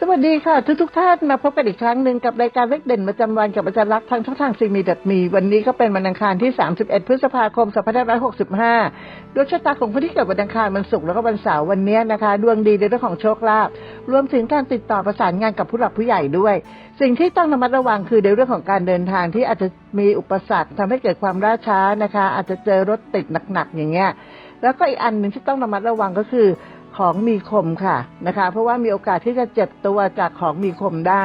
สวัสดีค่ะ ทุกทุกท่านมาพบกันอีกครั้งหนึ่งกับรายการเลขเด่นประจำวันกับอาจารย์รักษ์ทางช่องทางซีมีดัดมี วันนี้ก็เป็นวันอังคารที่ 31 พฤษภาคม 2565 ดวงชะตาของคนที่เกิดวันอังคารวันศุกร์แล้วก็วันเสาร์วันนี้นะคะ ดวงดีในเรื่องของโชคลาภรวมถึงการติดต่อประสานงานกับผู้หลักผู้ใหญ่ด้วย สิ่งที่ต้องระมัดระวังคือในเรื่องของการเดินทางที่อาจจะมีอุปสรรคทำให้เกิดความล่าช้านะคะ อาจจะเจอรถติดหนักๆอย่างเงี้ยแล้วก็อีกอันหนึ่งที่ต้องระมัดระวังก็คือ ของมีคมค่ะนะคะ เพราะว่ามีโอกาสที่จะเจ็บตัวจากของมีคมได้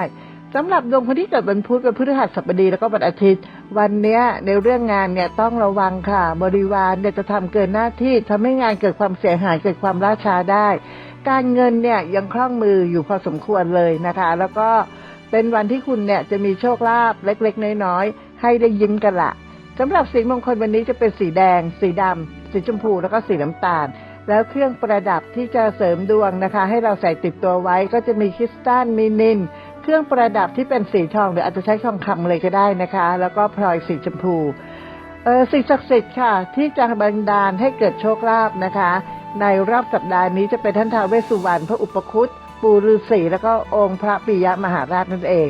สำหรับดวงคนที่เกิดวันพุธวันพฤหัสบดีแล้วก็วันอาทิตย์ วันเนี้ยในเรื่องงานเนี่ยต้องระวังค่ะ บริวารเนี่ยจะทำเกินหน้าที่ทำให้งานเกิดความเสียหายเกิดความล่าช้าได้ การเงินเนี่ยยังคล่องมืออยู่พอสมควรเลยนะคะ แล้วก็เป็นวันที่คุณเนี่ยจะมีโชคลาภเล็กๆ น้อยๆให้ได้ยิ้มกันละสำหรับสีมงคลวันนี้จะเป็นสีแดง สีดำสีชมพูแล้วก็สีน้ำตาล แล้วเครื่องประดับที่จะเสริมดวงนะคะ ให้เราใส่ติดตัวไว้ก็จะมีคริสตัลมีนินเครื่องประดับที่เป็นสีทองหรืออาจจะใช้ทองคำเลยก็ได้นะคะ แล้วก็พลอยสีชมพูเออสิ่งศักดิ์สิทธิ์ค่ะ ที่จะบันดาลให้เกิดโชคลาภนะคะ ในรอบสัปดาห์นี้จะเป็นท่านท้าวเวสสุวรรณพระอุปคุตปู่ฤาษีแล้วก็องค์พระปิยมหาราชนั่นเอง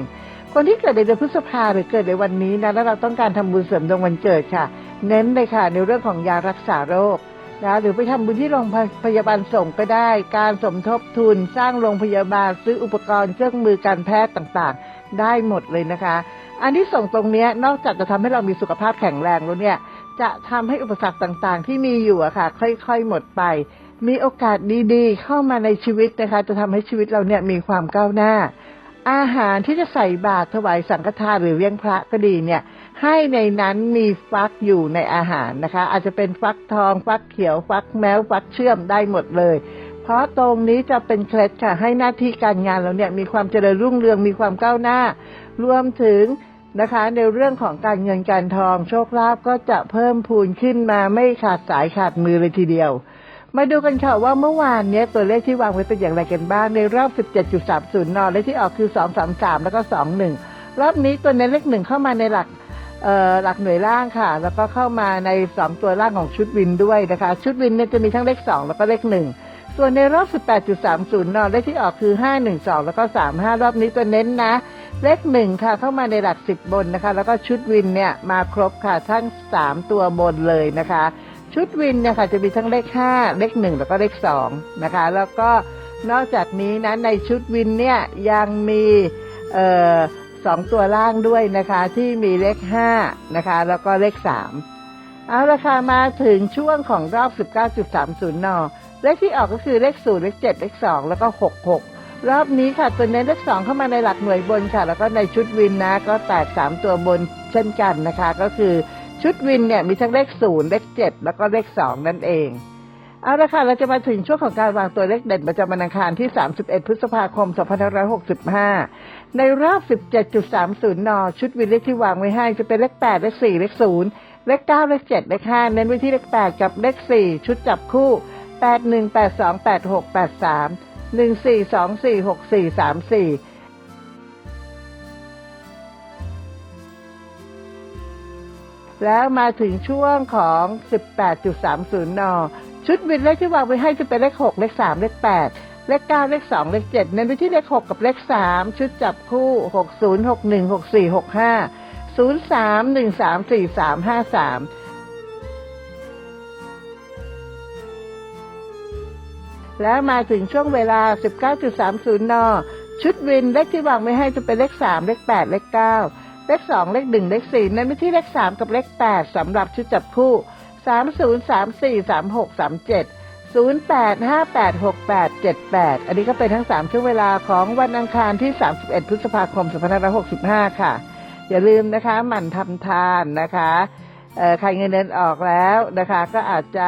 คนที่เกิดในเดือนพฤษภาหรือเกิดในวันนี้นะแล้วเราต้องการทำบุญเสริมดวงวันเกิดค่ะ เน้นเลยค่ะในเรื่องของยารักษาโรค นะหรือไปทำบุญที่โรงพยาบาลส่งก็ได้ การสมทบทุนสร้างโรงพยาบาลซื้ออุปกรณ์เครื่องมือการแพทย์ต่างๆ ได้หมดเลยนะคะ อันที่ส่งตรงนี้นอกจากจะทำให้เรามีสุขภาพแข็งแรงแล้วเนี่ยจะทำให้อุปสรรคต่างๆ ที่มีอยู่อะค่ะ ค่อยๆหมดไป มีโอกาสดีๆ เข้ามาในชีวิตนะคะ จะทำให้ชีวิตเราเนี่ยมีความก้าวหน้า อาหารที่จะใส่บาตรถวายสังฆทานหรือเลี้ยงพระก็ดีเนี่ย ให้ในนั้นมีฟักอยู่ในอาหารนะคะ อาจจะเป็นฟักทอง ฟักเขียว ฟักแมวฟักเชื่อมได้หมดเลย เพราะตรงนี้จะเป็นเคล็ดค่ะ ให้หน้าที่การงานเราเนี่ยมีความเจริญรุ่งเรืองมีความก้าวหน้า รวมถึงนะคะ ในเรื่องของการเงินการทอง โชคลาภก็จะเพิ่มพูนขึ้นมาไม่ขาดสายขาดมือเลยทีเดียว มาดูกันค่ะว่าเมื่อวานเนี้ยตัวเลขที่วางไว้เป็นอย่างไรกันบ้างในรอบ 17.30 นอเลขที่ออกคือ 233 แล้วก็ 21 รอบนี้ตัวเน้นเลขหนึ่งเข้ามาในหลัก หลักหน่วยล่างค่ะ แล้วก็เข้ามาใน2ตัวล่างของชุดวินด้วยนะคะ ชุดวินเนี่ยจะมีทั้งเลข2แล้วก็เลข1ส่วนในรอบ 18.30นอนเลขที่ออกคือ 512 แล้วก็ 35 รอบนี้ตัวเน้นนะ เลขหนึ่งค่ะ เข้ามาในหลักสิบบนนะคะ แล้วก็ชุดวินเนี่ยมาครบค่ะ ทั้งสามตัวบนเลยนะคะ ชุดวินเนี่ยค่ะจะมีทั้งเลขห้าเลขหนึ่งแล้วก็เลขสองนะคะ แล้วก็นอกจากนี้นะในชุดวินเนี่ยยังมีเอ่อ สองตัวล่างด้วยนะคะที่มีเลขห้านะคะ แล้วก็เลขสามเอาละค่ะมาถึงช่วงของรอบ 19.30 น เลขที่ออกก็คือเลขศูนย์เลขเจ็ดเลขสองแล้วก็หกหกรอบนี้ค่ะตัวเน้นเลขสองเข้ามาในหลักหน่วยบนค่ะ แล้วก็ในชุดวินนะ ก็แตกสามตัวบนเช่นกันนะคะ ก็คือชุดวินเนี่ยมีทั้งเลขศูนย์เลขเจ็ดแล้วก็เลขสองนั่นเองเอาละค่ะเราจะมาถึงช่วงของการวางตัวเลขเด่นประจำวันอังคารที่ 31 พฤษภาคม 2565 ในรอบ 17.30 น ชุดวินเลขที่วางไว้ให้จะเป็นเลข 8 เลข 4 เลข 0 เลข 9 เลข 7 เลข 5 เน้นไว้ที่เลข 8 กับเลข 4 ชุดจับคู่ 81 82 86 83หนึ่งสี่สองสี่หกสี่สามสี่แล้วมาถึงช่วงของ 18.30 น ชุดวินเลขที่วางไว้ให้จะเป็นเลข 6 เลข 3 เลข 8 เลข9เลข2เลข7เน้นไปที่เลข6กับเลข3ชุดจับคู่60 61 64 65 03 13 43 53แล้วมาถึงช่วงเวลา 19.30 น ชุดวินเลขที่วางไว้ให้จะเป็นเลข 3 เลข 8 เลข 9 เลข 2 เลข 1 เลข 4 นั่นไม่ที่เลข 3 กับเลข 8สำหรับชุดจับคู่ 30 08 58 68 78 อันนี้ก็เป็นทั้ง 3 ช่วงเวลาของวันอังคารที่ 31 พฤษภาคม 2565 ค่ะ อย่าลืมนะคะ หมั่นทำทานนะคะใครเงินเดือนออกแล้วนะคะ ก็อาจจะ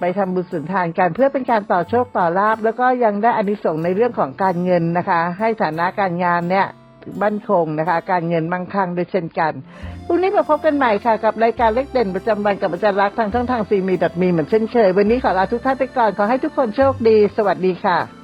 ไปทำบุญสุนทานกันเพื่อเป็นการต่อโชคต่อลาบ แล้วก็ยังได้อานิสงส์ในเรื่องของการเงินนะคะ ให้ฐานะการงานเนี่ย บ้านคงนะคะ การเงินมั่งคั่งด้วยเช่นกันพรุ่งนี้มาพบกันใหม่ค่ะกับรายการเล็กเด่นประจำวันกับอาจารย์รักทางช่องทางซีมีดัดมีเหมือนเช่นเคย วันนี้ขอลาทุกท่านไปก่อนขอให้ทุกคนโชคดี สวัสดีค่ะ